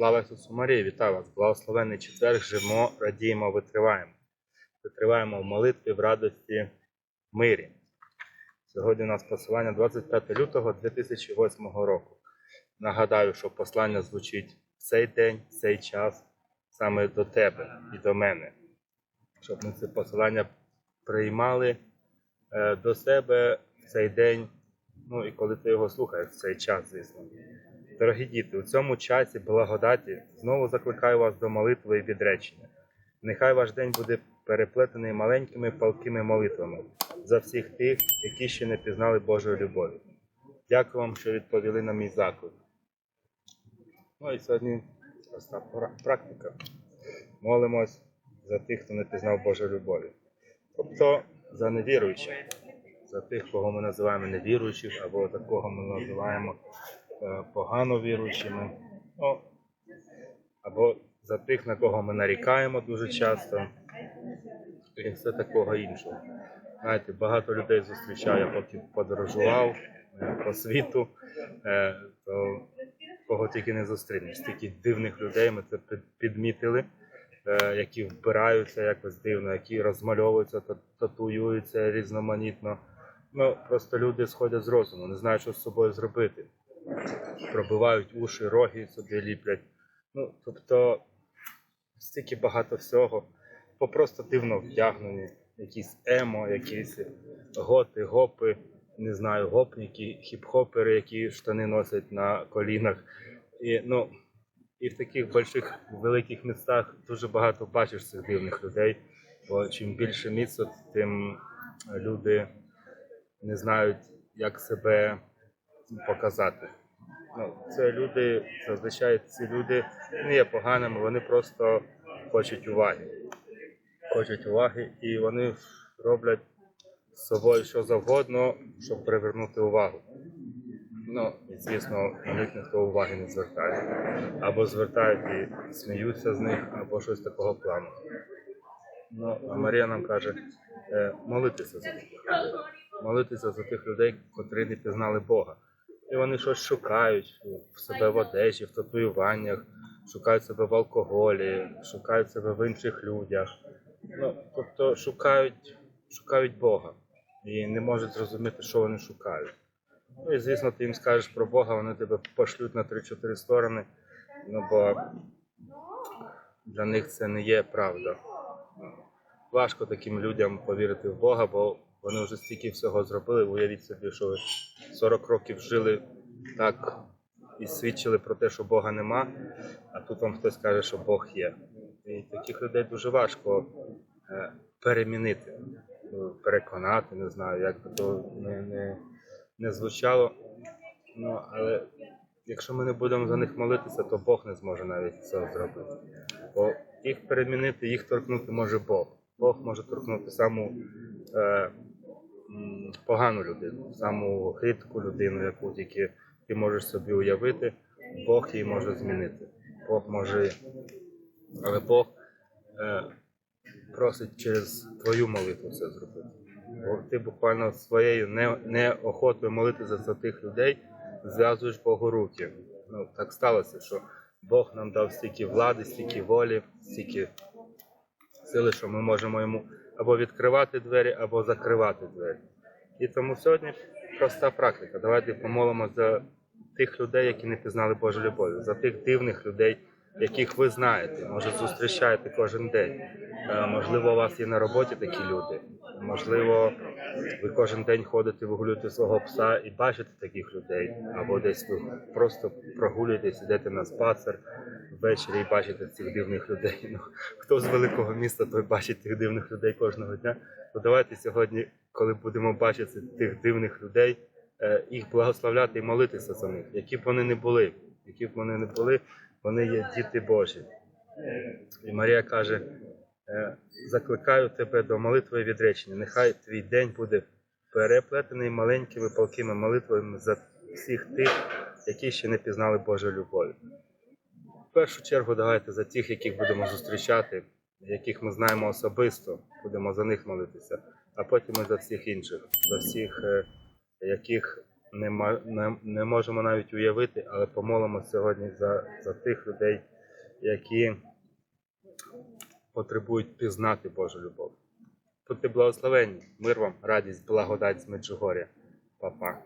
Слава Ісусу Марії, вітаю вас! Благословенний четверг, живемо, радіємо, витриваємо. Витриваємо в молитві, в радості, в мирі. Сьогодні у нас посилання 25 лютого 2008 року. Нагадаю, що послання звучить в цей день, в цей час, саме до тебе і до мене. Щоб ми це посилання приймали е, до себе в цей день, ну і коли ти його слухаєш в цей час, звісно. Дорогі діти, у цьому часі благодаті знову закликаю вас до молитви і відречення. Нехай ваш день буде переплетений маленькими палкими молитвами за всіх тих, які ще не пізнали Божої любові. Дякую вам, що відповіли на мій заклик. Ну і сьогодні проста практика. Молимось за тих, хто не пізнав Божої любові. Тобто за невіруючих, за тих, кого ми називаємо невіруючих, або такого ми називаємо погано віруючими, ну, або за тих, на кого ми нарікаємо дуже часто, і все такого іншого. Знаєте, багато людей зустрічаю, я поки подорожував е, по світу, е, то кого тільки не зустрінеш. Стільки дивних людей ми це підмітили, е, які вбираються якось дивно, які розмальовуються, татуюються різноманітно. Ну, просто люди сходять з розуму, не знають, що з собою зробити. Пробивають уші, роги собі ліплять. Ну, тобто, стільки багато всього. Попросто дивно вдягнені. Якісь емо, якісь готи, гопи, не знаю, гопніки, хіп-хопери, які штани носять на колінах. І, ну, і в таких больших великих містах дуже багато бачиш цих дивних людей. Бо чим більше місць, тим люди не знають, як себе показати. Ну, це люди, зазвичай ці люди не є поганими, вони просто хочуть уваги. Хочуть уваги, і вони роблять з собою що завгодно, щоб привернути увагу. Ну, і звісно, на них ніхто уваги не звертає. Або звертають і сміються з них, або щось такого плану. Ну, а Марія нам каже, е, молитися за них. Молитися за тих людей, котрі не пізнали Бога. І вони щось шукають в себе в одежі, в татуюваннях, шукають себе в алкоголі, шукають себе в інших людях. Ну, тобто шукають, шукають Бога і не можуть зрозуміти, що вони шукають. Ну і звісно, ти їм скажеш про Бога, вони тебе пошлють на 3-4 сторони, ну бо для них це не є правда. Важко таким людям повірити в Бога, бо вони вже стільки всього зробили. Уявіть собі, що ви 40 років жили так і свідчили про те, що Бога нема, а тут вам хтось каже, що Бог є. І таких людей дуже важко е, перемінити, ну, переконати, не знаю, як би то не, не, не звучало. Ну, але якщо ми не будемо за них молитися, то Бог не зможе навіть цього зробити. Бо їх перемінити, їх торкнути може Бог. Бог може торкнути саму е, погану людину, саму хитку людину, яку тільки ти можеш собі уявити, Бог її може змінити. Бог може, але Бог е, просить через твою молитву це зробити. Бо ти буквально своєю не, неохотою молитися за тих людей зв'язуєш Богу руки. Ну, так сталося, що Бог нам дав стільки влади, стільки волі, стільки сили, що ми можемо йому або відкривати двері, або закривати двері. І тому сьогодні проста практика. Давайте помолимо за тих людей, які не пізнали Божу любові, за тих дивних людей, яких ви знаєте, може зустрічаєте кожен день. Е, Можливо, у вас є на роботі такі люди. Можливо, ви кожен день ходите, вигулюєте свого пса і бачите таких людей, або десь ви просто прогулюєтесь, йдете на спацер ввечері і бачите цих дивних людей. Ну, хто з великого міста, той бачить тих дивних людей кожного дня. То давайте сьогодні, коли будемо бачити тих дивних людей, е, їх благословляти і молитися за них, які б вони не були, які б вони не були, вони є діти Божі. І Марія каже: е, закликаю тебе до молитви відречення. Нехай твій день буде переплетений маленькими палкими молитвами за всіх тих, які ще не пізнали Божої любові. В першу чергу давайте за тих, яких будемо зустрічати, яких ми знаємо особисто, будемо за них молитися, а потім і за всіх інших, за всіх, е, яких не, не, не можемо навіть уявити, але помолимо сьогодні за, за тих людей, які потребують пізнати Божу любов. Будьте благословенні, мир вам, радість, благодать з Меджугоря. Па-па.